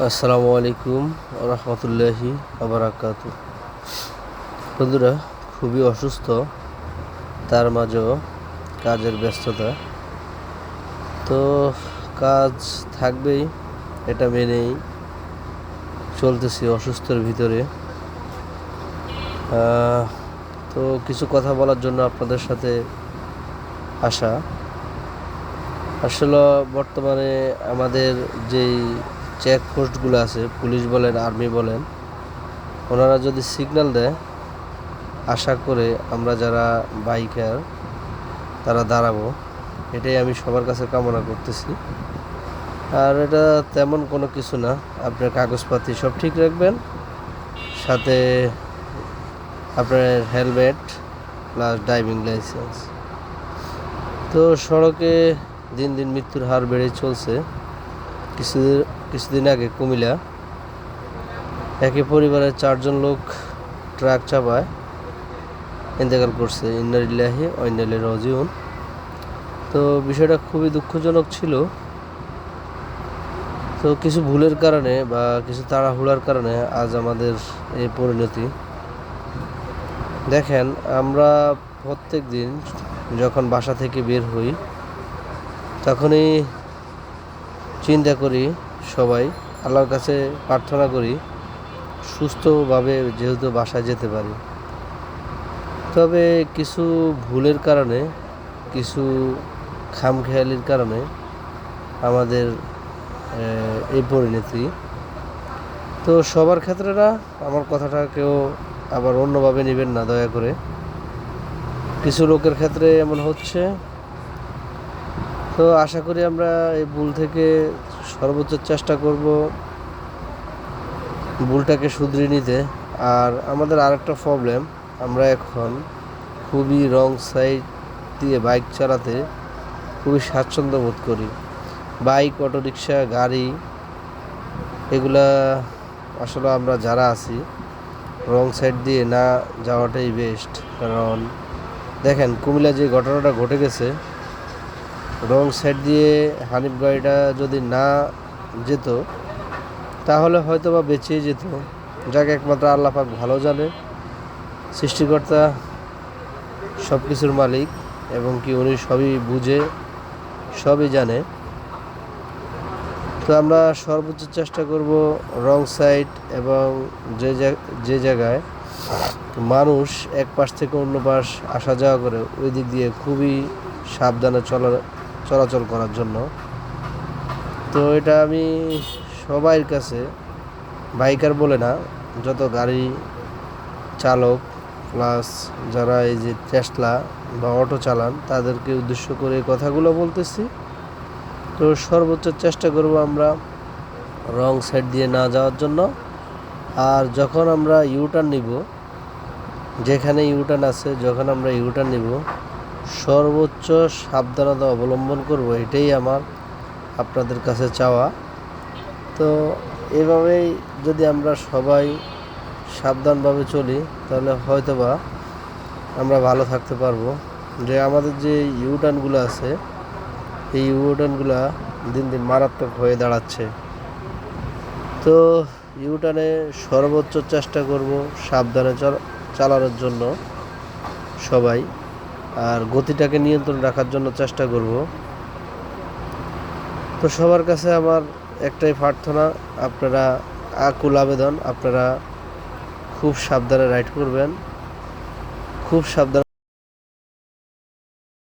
আসসালামু আলাইকুম রহমতুল্লাহি আবরাকাত বন্ধুরা, খুবই অসুস্থ, তার মাঝেও কাজের ব্যস্ততা। তো কাজ থাকবেই, এটা মেনেই চলতেছি অসুস্থর ভিতরে। তো কিছু কথা বলার জন্য আপনাদের সাথে আসা। আসলে বর্তমানে আমাদের যেই চেকপোস্টগুলো আছে, পুলিশ বলেন, আর্মি বলেন, ওনারা যদি সিগন্যাল দেয়, আশা করে আমরা যারা বাইকার, তারা দাঁড়াবো। এটাই আমি সবার কাছে কামনা করতেছি। আর এটা তেমন কোনো কিছু না, আপনার কাগজপাতি সব ঠিক রাখবেন, সাথে আপনার হেলমেট প্লাস ড্রাইভিং লাইসেন্স তো সড়কে দিন দিন মৃত্যুর হার বেড়ে চলছে। কিছুদিন কিছুদিন আগে কুমিল্লা। একই পরিবারের চারজন লোক ট্রাক চাপায় ইন্তেকাল করছে। ইন্নারিল্লাহি অন্যালি রজিউন। তো বিষয়টা খুবই দুঃখজনক ছিল। তো কিছু ভুলের কারণে বা কিছু তাড়াহুড়ার কারণে আজ আমাদের এই পরিণতি। দেখেন, আমরা প্রত্যেক দিন যখন বাসা থেকে বের হই, তখনই চিন্তা করি সবাই, আল্লাহর কাছে প্রার্থনা করি, সুস্থভাবে যেহেতু বাসায় যেতে পারি। তবে কিছু ভুলের কারণে, কিছু খামখেয়ালির কারণে আমাদের এই পরিণতি। তো সবার ক্ষেত্রে না, আমার কথাটা কেউ আবার অন্যভাবে নেবেন না, দয়া করে। কিছু লোকের ক্ষেত্রে এমন হচ্ছে তো আশা করি আমরা এই ভুল থেকে সর্বোচ্চ চেষ্টা করব ভুলটাকে শুধরিয়ে নিতে। আর আমাদের আরেকটা প্রবলেম আমরা এখন খুবই রং সাইড দিয়ে বাইক চালাতে খুবই স্বাচ্ছন্দ্য বোধ করি। বাইক অটোরিকশা, গাড়ি, এগুলা আসলে আমরা যারা আছি রং সাইড দিয়ে না যাওয়াটাই বেস্ট কারণ দেখেন কুমিল্লা যে ঘটনাটা ঘটে গেছে রং সাইড দিয়ে হানিফ গাড়িটা যদি না যেত, তাহলে হয়তো বা বেঁচেই যেত। যাকে, একমাত্র আল্লাহ পাক ভালো জানে। সৃষ্টিকর্তা সব কিছুর মালিক এবং কি উনি সবই বুঝে, সবই জানে। তো আমরা সর্বোচ্চ চেষ্টা করব রং সাইড এবং যে যে জায়গায় মানুষ এক পাশ থেকে অন্য পাশ আসা যাওয়া করে, ওই দিক দিয়ে খুবই সাবধানে চলা চলাচল করার জন্য। তো এটা আমি সবাইয়ের কাছে, বাইকার বলে না, যত গাড়ি চালক প্লাস যারা এই যে টেসলা বা অটো চালান, তাদেরকে উদ্দেশ্য করে কথাগুলো বলতেছি। তো সর্বোচ্চ চেষ্টা করব আমরা রং সাইড দিয়ে না যাওয়ার জন্য। আর যখন আমরা ইউটার্ন নিব, যেখানে ইউটার্ন আছে, যখন আমরা ইউটার্ন নিব সর্বোচ্চ সাবধানতা অবলম্বন করব, এটাই আমার আপনাদের কাছে চাওয়া। তো এভাবেই যদি আমরা সবাই সাবধানভাবে চলি, তাহলে হয়তোবা আমরা ভালো থাকতে পারব। যে আমাদের যে ইউটার্নগুলো আছে, এই ইউটার্নগুলো দিন দিন মারাত্মক হয়ে দাঁড়াচ্ছে। তো ইউটার্নে সর্বোচ্চ চেষ্টা করব সাবধানে চল- চালানোর জন্য সবাই। আর গতিটাকে নিয়ন্ত্রণ রাখার জন্য চেষ্টা করব। তো সবার কাছে আমার একটাই প্রার্থনা, আপনারা আকুল আবেদন, আপনারা খুব সাবধানে রাইড করবেন, খুব সাবধানে